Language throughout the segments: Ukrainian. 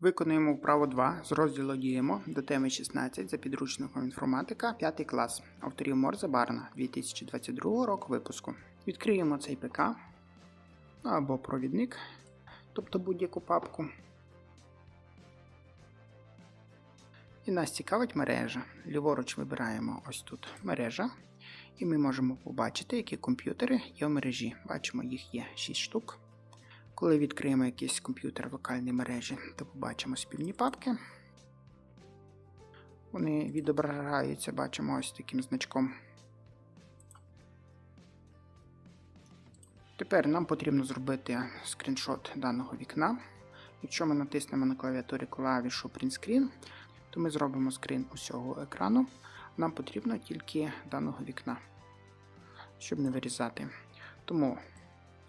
Виконуємо вправо 2 з розділу Діємо до теми 16 за підручником інформатика 5 клас авторів Морза Барна 2022 року випуску. Відкриємо цей ПК або провідник, тобто будь-яку папку. І нас цікавить мережа. Ліворуч вибираємо ось тут мережа. І ми можемо побачити, які комп'ютери є в мережі. Бачимо, їх є 6 штук. Коли відкриємо якийсь комп'ютер в локальній мережі, то побачимо спільні папки. Вони відображаються, бачимо ось таким значком. Тепер нам потрібно зробити скріншот даного вікна. Якщо ми натиснемо на клавіатурі клавішу Print Screen, то ми зробимо скрін усього екрану. Нам потрібно тільки даного вікна, щоб не вирізати. Тому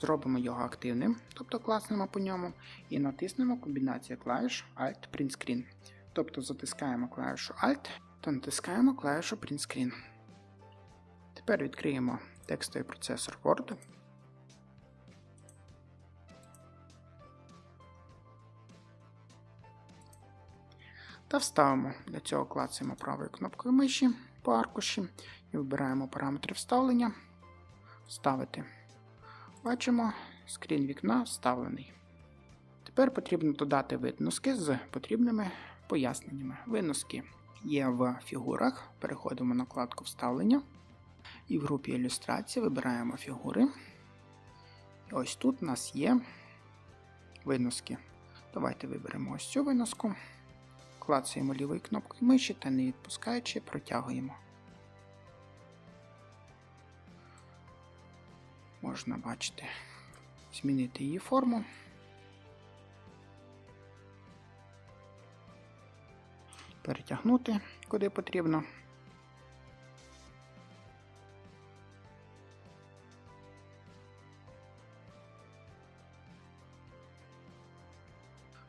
зробимо його активним, тобто класнемо по ньому, і натиснемо комбінацію клавіш Alt Print Screen. Тобто затискаємо клавішу Alt та натискаємо клавішу Print Screen. Тепер відкриємо текстовий процесор Word. Та вставимо. Для цього клацаємо правою кнопкою миші по аркуші і вибираємо параметри вставлення. Вставити. Бачимо, скрін вікна вставлений. Тепер потрібно додати вид носки з потрібними поясненнями. Виноски є в фігурах. Переходимо на вкладку вставлення. І в групі ілюстрації вибираємо фігури. І ось тут у нас є виноски. Давайте виберемо ось цю виноску. Клацаємо лівою кнопкою миші та не відпускаючи, протягуємо. Можна бачити, змінити її форму. Перетягнути куди потрібно.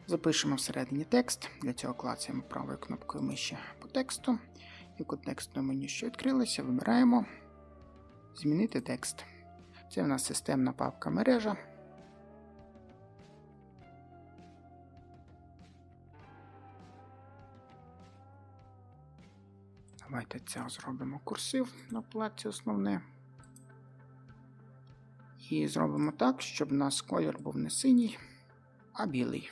Запишемо всередині текст. Для цього клацаємо правою кнопкою миші по тексту. І в контекстному меню, що відкрилося, вибираємо Змінити текст. Це в нас системна папка мережа. Давайте це зробимо курсив на платці основне. І зробимо так, щоб у нас колір був не синій, а білий.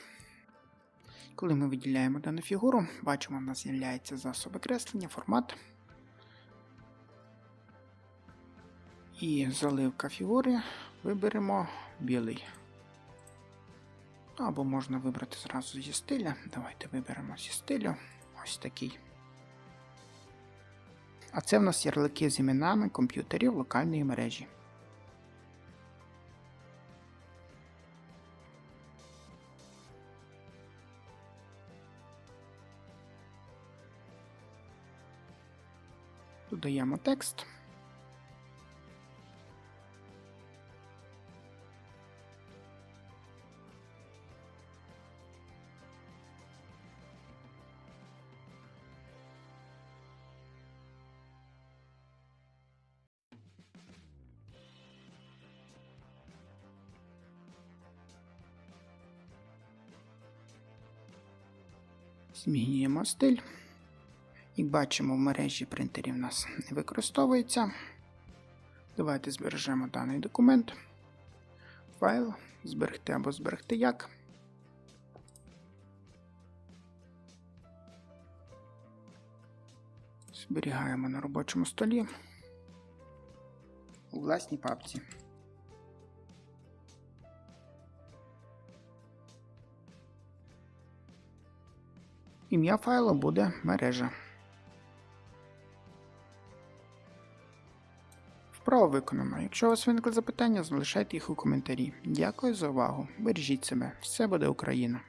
Коли ми виділяємо дану фігуру, бачимо, в нас з'являється засоби креслення, формат. І заливка фігури виберемо білий. Або можна вибрати зразу зі стиля. Давайте виберемо зі стилю. Ось такий. А це в нас ярлики з іменами комп'ютерів локальної мережі. Додаємо текст. Змінюємо стиль. Як бачимо, в мережі принтерів у нас не використовується. Давайте збережемо даний документ. Файл, зберегти або зберегти як. Зберігаємо на робочому столі у власній папці. Ім'я файлу буде мережа. Вправо виконано. Якщо у вас виникли запитання, залишайте їх у коментарі. Дякую за увагу. Бережіть себе. Все буде Україна!